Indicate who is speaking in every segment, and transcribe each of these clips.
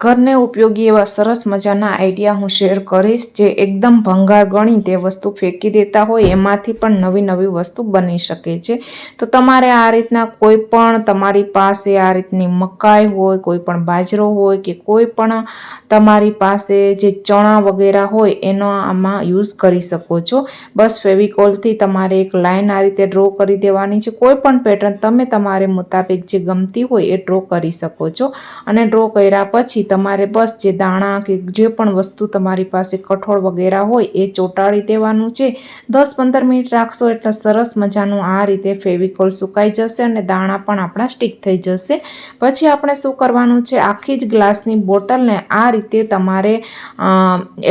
Speaker 1: ઘરને ઉપયોગી એવા સરસ મજાના આઈડિયા હું શેર કરીશ, જે એકદમ ભંગાર ગણી તે વસ્તુ ફેંકી દેતા હોય, એમાંથી પણ નવી નવી વસ્તુ બની શકે છે. તો તમારે આ રીતના કોઈ પણ તમારી પાસે આ રીતની મકાઈ હોય, કોઈ પણ બાજરો હોય કે કોઈ પણ તમારી પાસે જે ચણા વગેરે હોય, એનો આમાં યુઝ કરી શકો છો. બસ ફેવિકોલથી તમારે એક લાઈન આ રીતે ડ્રો કરી દેવાની છે. કોઈ પણ પેટર્ન તમે તમારે મુતાબિક જે ગમતી હોય એ ડ્રો કરી શકો છો. અને ડ્રો કર્યા પછી તમારે બસ જે દાણા કે જે પણ વસ્તુ તમારી પાસે કઠોળ વગેરે હોય, એ ચોંટાડી દેવાનું છે. દસ પંદર મિનિટ રાખશો એટલે સરસ મજાનું આ રીતે ફેવિકોલ સુકાઈ જશે અને દાણા પણ આપણા સ્ટીક થઈ જશે. પછી આપણે શું કરવાનું છે? આખી જ ગ્લાસની બોટલને આ રીતે તમારે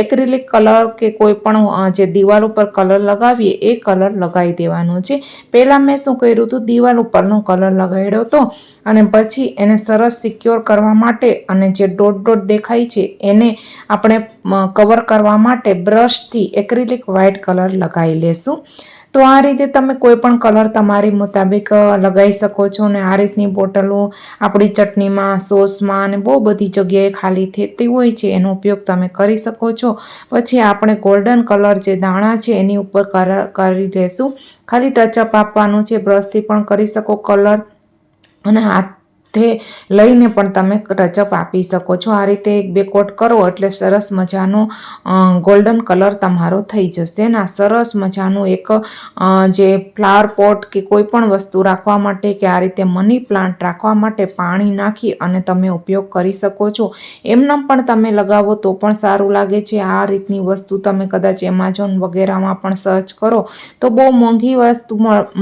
Speaker 1: એક્રિલિક કલર કે કોઈ પણ જે દિવાલ ઉપર કલર લગાવીએ, એ કલર લગાવી દેવાનો છે. પહેલાં મેં શું કર્યું હતું? દિવાલ ઉપરનો કલર લગાડ્યો હતો અને પછી એને સરસ સિક્યોર કરવા માટે અને જે ડોટ ડોટ દેખાય છે. એને આપણે કવર કરવા માટે બ્રશથી એક્રિલિક વ્હાઇટ કલર લગાવી લેશું. તો આ રીતે તમે કોઈ પણ કલર તમારી મુતાબિક લગાવી શકો છો અને આ રીતની બોટલો આપણી ચટણીમાં, સોસમાં અને બહુ બધી જગ્યાએ ખાલી થતી હોય છે. એનો ઉપયોગ તમે કરી શકો છો. પછી આપણે ગોલ્ડન કલર જે દાણા છે એની ઉપર કરી દેશું. ખાલી ટચઅપ આપવાનું છે. બ્રશથી પણ કરી શકો કલર અને હાથે લઈને પણ તમે ટચઅપ આપી શકો છો. આ રીતે એક બે કોટ કરો એટલે સરસ મજાનો ગોલ્ડન કલર તમારો થઈ જશે. ને આ સરસ મજાનું એક જે ફ્લાવર પોટ કે કોઈ પણ વસ્તુ રાખવા માટે કે આ રીતે મની પ્લાન્ટ રાખવા માટે પાણી નાખી અને તમે ઉપયોગ કરી શકો છો. એમનામ પણ તમે લગાવો તો પણ સારું લાગે છે. આ રીતની વસ્તુ તમે કદાચ એમાઝોન વગેરેમાં પણ સર્ચ કરો તો બહુ મોંઘી વસ્તુ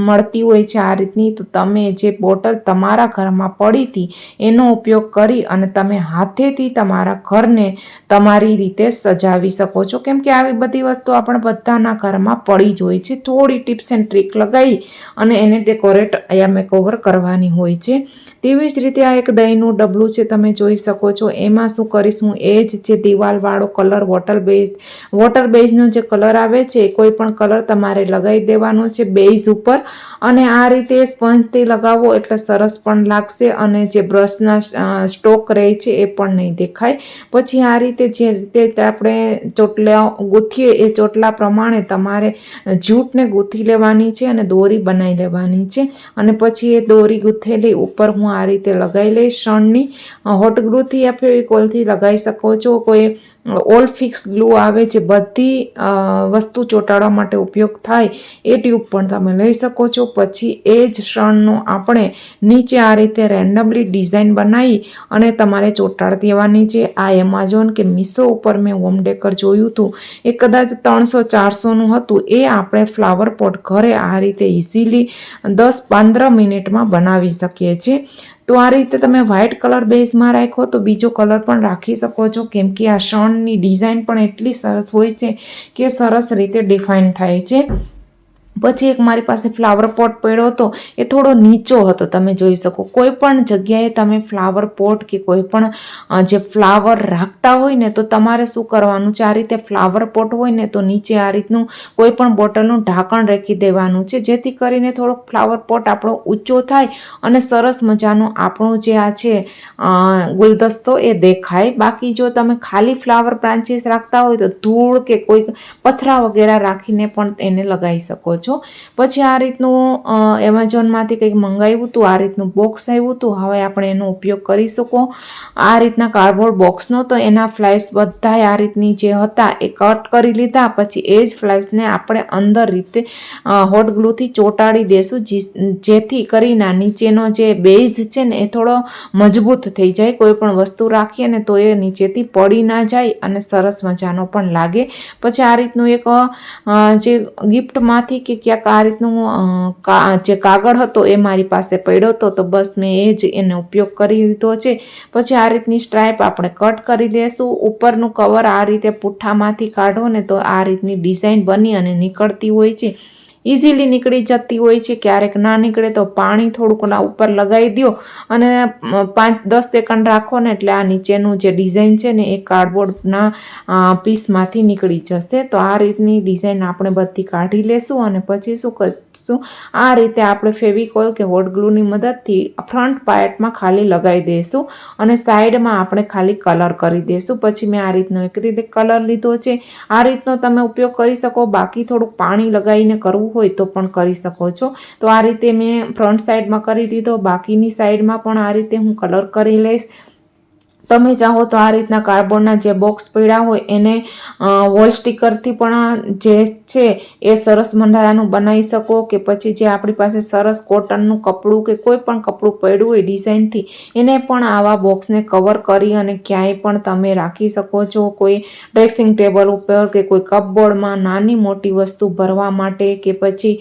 Speaker 1: મળતી હોય છે આ રીતની. તો તમે જે બોટલ તમારા ઘરમાં પડી હતી એનો ઉપયોગ કરી અને તમે હાથેથી તમારા ઘરને તમારી રીતે સજાવી શકો છો. કેમ કે આવી બધી વસ્તુ આપણે બધાના ઘરમાં પડી જ હોય છે. થોડી ટિપ્સ એન્ડ ટ્રીક લગાવી અને એને ડેકોરેટ અહીંયા મેકઓવર કરવાની હોય છે. તેવી જ રીતે આ એક દહીંનું ડબલું છે તમે જોઈ શકો છો. એમાં શું કરીશું? એ જ છે દિવાલવાળો કલર, વોટર બેઝ, વોટર બેઝનો જે કલર આવે છે કોઈ પણ કલર તમારે લગાવી દેવાનો છે બેઝ ઉપર. અને આ રીતે સ્પંજથી લગાવો એટલે સરસ પણ લાગશે અને જે બ્રશના સ્ટોક રહે છે એ પણ નહીં દેખાય. પછી આ રીતે જે રીતે આપણે ચોટલા ગૂંથીએ એ ચોટલા પ્રમાણે તમારે જૂટને ગૂંથી લેવાની છે અને દોરી બનાવી લેવાની છે. અને પછી એ દોરી ગૂંથેલી ઉપર હું આ રીતે લગાવી લઈશ શણની. હોટ ગ્લુથી યા ફેવિકોલથી લગાવી શકો છો. કોઈ ઓલ ફિક્સ ગ્લુ આવે જે બધી વસ્તુ ચોંટાડવા માટે ઉપયોગ થાય એ ટ્યુબ પણ તમે લઈ શકો છો. પછી એ જ શણનું આપણે નીચે આ રીતે રેન્ડમલી ડિઝાઇન બનાવી અને તમારે ચોંટાડ દેવાની છે. આ એમેઝોન કે મીશો ઉપર મેં હોમ ડેકર જોયું હતું. એ કદાચ ત્રણસો ચારસોનું હતું. એ આપણે ફ્લાવર પોટ ઘરે આ રીતે ઇઝીલી દસ પંદર મિનિટમાં બનાવી શકીએ છીએ. તો આ રીતે તમે વ્હાઇટ કલર બેઝમાં રાખો તો બીજો કલર પણ રાખી શકો છો. કેમ કે આ શણની ડિઝાઇન પણ એટલી સરસ હોય છે કે સરસ રીતે ડિફાઇન થાય છે. પછી એક મારી પાસે ફ્લાવર પોટ પડ્યો હતો, એ થોડો નીચો હતો, તમે જોઈ શકો. કોઈ પણ જગ્યાએ તમે ફ્લાવર પોટ કે કોઈ પણ જે ફ્લાવર રાખતા હોય ને, તો તમારે શું કરવાનું? છે આ રીતે ફ્લાવર પોટ હોય ને, તો નીચે આ રીતનું કોઈ પણ બોટલનું ઢાંકણ રાખી દેવાનું છે, જેથી કરીને થોડોક ફ્લાવર પોટ આપણો ઊંચો થાય અને સરસ મજાનું આપણું જે આ છે ગુલદસ્તો એ દેખાય. બાકી જો તમે ખાલી ફ્લાવર બ્રાન્ચીસ રાખતા હોય તો ધૂળ કે કોઈ પથરા વગેરે રાખીને પણ એને લગાવી શકો છો છો. પછી આ રીતનું એમેઝોનમાંથી કંઈક મંગાવ્યું હતું આ રીતનું બોક્સ આવ્યું હતું હવે આપણે એનો ઉપયોગ કરી શકો. આ રીતના કાર્ડબોર્ડ બોક્સનો તો એના ફ્લાઇસ બધા આ રીતની જે હતા એ કટ કરી લીધા. પછી એ જ ફ્લાઇસને આપણે અંદર રીતે હોટ ગ્લુથી ચોંટાડી દેશું જેથી કરીને નીચેનો જે બેઝ છે ને એ થોડો મજબૂત થઈ જાય. કોઈ પણ વસ્તુ રાખીએ ને તો એ નીચેથી પડી ના જાય અને સરસ મજાનો પણ લાગે. પછી આ રીતનું એક જે ગિફ્ટમાંથી કે કે ક્યાંક આ રીતનું જે કાગળ હતો એ મારી પાસે પડ્યો હતો, તો બસ મેં એ જ એનો ઉપયોગ કરી લીધો છે. પછી આ રીતની સ્ટ્રાઇપ આપણે કટ કરી દઈશું ઉપરનું કવર આ રીતે પુઠ્ઠામાંથી કાઢો ને તો આ રીતની ડિઝાઇન બની અને નીકળતી હોય છે. ઇઝીલી નીકળી જતી હોય છે, ક્યારેક ના નીકળે તો પાણી થોડુંક ના ઉપર લગાવી દો અને પાંચ દસ સેકન્ડ રાખો ને એટલે આ નીચેનું જે ડિઝાઇન છે ને એ કાર્ડબોર્ડના પીસમાંથી નીકળી જશે. તો આ રીતની ડિઝાઇન આપણે બધી કાઢી લેશું અને પછી શું કરશું? આ રીતે આપણે ફેવિકોલ કે હોટ ગ્લુની મદદથી ફ્રન્ટ પાર્ટમાં ખાલી લગાવી દઈશું અને સાઈડમાં આપણે ખાલી કલર કરી દઈશું પછી મેં આ રીતનો એક રીતે કલર લીધો છે. આ રીતનો તમે ઉપયોગ કરી શકો. બાકી થોડુંક પાણી લગાવીને કરવું હોય તો પણ કરી શકો છો. તો આ રીતે મેં ફ્રન્ટ સાઈડમાં કરી દીધો બાકીની સાઈડમાં પણ આ રીતે હું કલર કરી લઈશ. તમે ચાહો તો આ રીતના કાર્ડબોર્ડના જે બોક્સ પડ્યા હોય એને વોલ સ્ટીકરથી પણ જે છે એ સરસ મંડારાનું બનાવી શકો કે પછી જે આપણી પાસે સરસ કોટનનું કપડું કે કોઈ પણ કપડું પડ્યું હોય ડિઝાઇનથી, એને પણ આવા બોક્સને કવર કરી અને ક્યાંય પણ તમે રાખી શકો છો. કોઈ ડ્રેસિંગ ટેબલ ઉપર કે કોઈ કપબોર્ડમાં નાની મોટી વસ્તુ ભરવા માટે કે પછી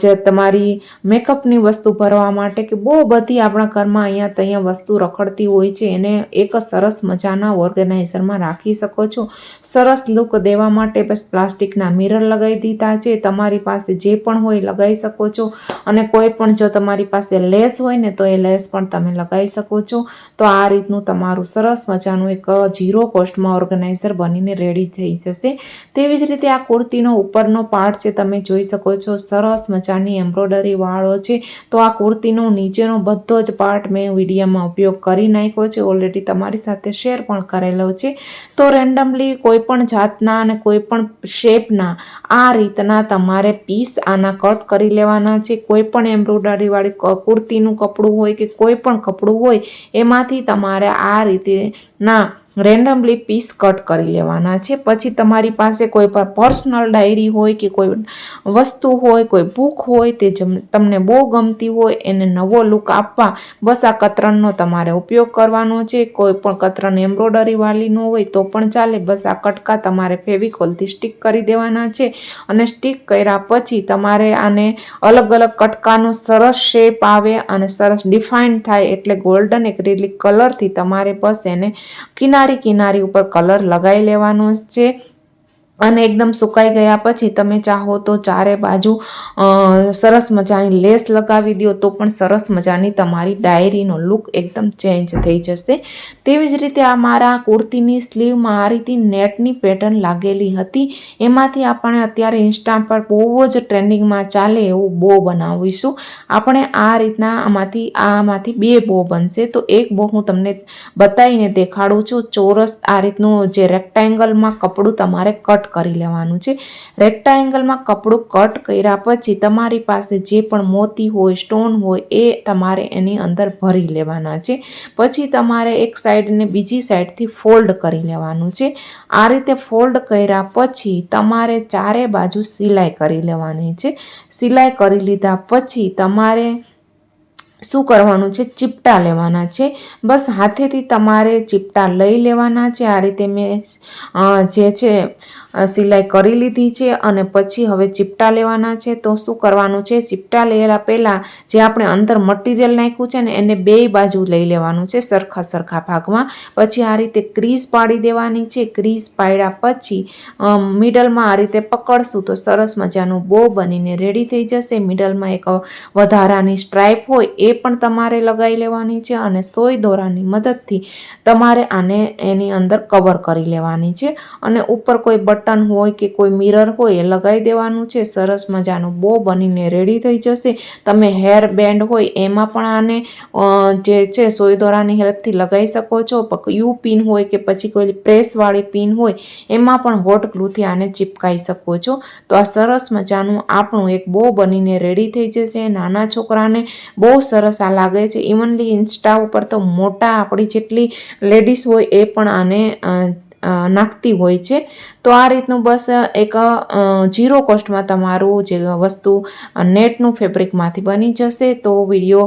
Speaker 1: જે તમારી મેકઅપની વસ્તુ ભરવા માટે કે બહુ બધી આપણા ઘરમાં અહીંયા ત્યાં વસ્તુ રખડતી હોય છે, એને એક સરસ મજાના ઓર્ગેનાઇઝરમાં રાખી શકો છો. સરસ લુક દેવા માટે બસ પ્લાસ્ટિકના મિરર લગાવી દીધા છે. તમારી પાસે જે પણ હોય લગાવી શકો છો. અને કોઈ પણ જો તમારી પાસે લેસ હોય ને તો એ લેસ પણ તમે લગાવી શકો છો. તો આ રીતનું તમારું સરસ મજાનું એક ઝીરો કોસ્ટમાં ઓર્ગેનાઇઝર બનીને રેડી થઈ જશે. તેવી જ રીતે આ કુર્તીનો ઉપરનો પાર્ટ છે, તમે જોઈ શકો છો. સરસ મજાની એમ્બ્રોડરી વાળો છે. તો આ કુર્તીનો નીચેનો બધો જ પાર્ટ મેં વિડીયોમાં ઉપયોગ કરી નાખ્યો છે. ઓલરેડી તમારી સાથે શેર પણ કરેલો છે. તો રેન્ડમલી કોઈ પણ જાતના અને કોઈ પણ શેપના આ રીતના તમારે પીસ આના કટ કરી લેવાના છે. કોઈ પણ એમ્બ્રોડરીવાળી કુર્તીનું કપડું હોય કે કોઈ પણ કપડું હોય, એમાંથી તમારે આ રીતે ના રેન્ડમલી પીસ કટ કરી લેવાના છે. પછી તમારી પાસે કોઈ પણ પર્સનલ ડાયરી હોય કે કોઈ વસ્તુ હોય, કોઈ બુક હોય તે તમને બહુ ગમતી હોય એને નવો લુક આપવા, બસ આ કતરનનો તમારે ઉપયોગ કરવાનો છે. કોઈ પણ કતરન એમ્બ્રોડરી વાળી ન હોય તો પણ ચાલે. બસ આ કટકા તમારે ફેવિકોલથી સ્ટીક કરી દેવાના છે અને સ્ટીક કર્યા પછી તમારે આને અલગ અલગ કટકાનો સરસ શેપ આવે અને સરસ ડિફાઇન થાય એટલે ગોલ્ડન એક્રેલિક કલરથી તમારે બસ એને કિનારી કિનારી ઉપર કલર લગાવી લેવાનો છે. અને એકદમ સુકાઈ ગયા પછી તમે ચાહો તો ચારે બાજુ સરસ મજાની લેસ લગાવી દો તો પણ સરસ મજાની તમારી ડાયરીનો લુક એકદમ ચેન્જ થઈ જશે. તેવી જ રીતે આ મારા કુર્તીની સ્લીવમાં આ રીતે નેટની પેટર્ન લાગેલી હતી. એમાંથી આપણે અત્યારે ઇન્સ્ટા પર બહુ જ ટ્રેન્ડિંગમાં ચાલે એવું બો બનાવીશું. આપણે આ રીતના આમાંથી આમાંથી બે બો બનશે. તો એક બો હું તમને બતાવીને દેખાડું છું. ચોરસ આ રીતનું જે રેક્ટેંગલમાં કપડું તમારે કટ કરી લેવાનું છે. રેક્ટાએંગલમાં કપડું કટ કર્યા પછી તમારી પાસે જે પણ મોતી હોય, સ્ટોન હોય, એ તમારે એની અંદર ભરી લેવાના છે. પછી તમારે એક સાઈડને બીજી સાઈડથી ફોલ્ડ કરી લેવાનું છે. આ રીતે ફોલ્ડ કર્યા પછી તમારે ચારે બાજુ સિલાઈ કરી લેવાની છે. સિલાઈ કરી લીધા પછી તમારે શું કરવાનું છે? ચીપટા લેવાના છે. બસ હાથેથી તમારે ચીપટા લઈ લેવાના છે. આ રીતે મેં જે છે સિલાઈ કરી લીધી છે અને પછી હવે ચીપટા લેવાના છે. તો શું કરવાનું છે? ચીપટા લેલા પહેલાં જે આપણે અંદર મટીરિયલ નાખ્યું છે ને એને બે બાજુ લઈ લેવાનું છે સરખા સરખા ભાગમાં. પછી આ રીતે ક્રીઝ પાડી દેવાની છે. ક્રીઝ પાડ્યા પછી મિડલમાં આ રીતે પકડશું તો સરસ મજાનું બો બનીને રેડી થઈ જશે. મિડલમાં એક વધારાની સ્ટ્રાઇપ હોય એ પણ તમારે લગાવી લેવાની છે અને સોય દોરાની મદદથી તમારે આને એની અંદર કવર કરી લેવાની છે. અને ઉપર કોઈ બટન હોય કે કોઈ મિરર હોય એ લગાવી દેવાનું છે. સરસ મજાનું બો બનીને રેડી થઈ જશે. તમે હેર બેન્ડ હોય એમાં પણ આને જે છે સોય દોરાની હેલ્પથી લગાવી શકો છો. યુ પિન હોય કે પછી કોઈ પ્રેસવાળી પિન હોય એમાં પણ હોટ ગ્લુથી આને ચિપકાઈ શકો છો. તો આ સરસ મજાનું આપણું એક બો બનીને રેડી થઈ જશે. નાના છોકરાને બહુ સરસ આ લાગે છે. ઇવનલી ઇન્સ્ટા ઉપર તો મોટા આપણી જેટલી લેડીઝ હોય એ પણ આને નાખતી હોય છે. તો આ રીતનું બસ એક ઝીરો કોસ્ટમાં તમારું જે વસ્તુ નેટનું ફેબ્રિકમાંથી બની જશે. તો વીડિયો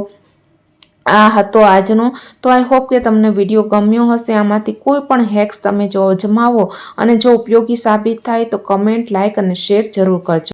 Speaker 1: આ હતો આજનો. તો આઈ હોપ કે તમને વીડિયો ગમ્યો હશે. આમાંથી કોઈ પણ હેક્સ તમે જો અજમાવો અને જો ઉપયોગી સાબિત થાય તો કમેન્ટ લાઇક અને શેર જરૂર કરજો.